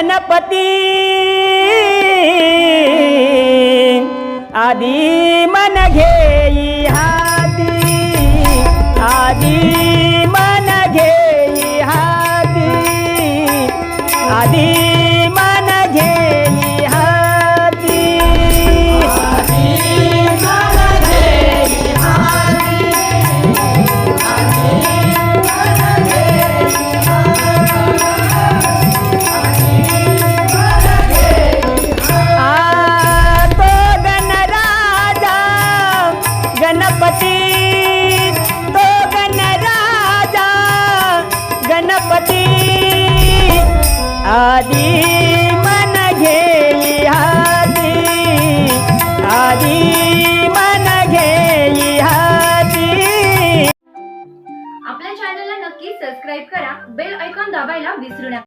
गणपती. आधी मन घेई हाती. आधी मन घेई हाती. आधी गणपती. आधी मन घेई हाती. आधी मन घेई हाती. आपल्या चॅनलला नक्की सबस्क्राईब करा. बेल ऐकॉन दाबायला विसरू नका.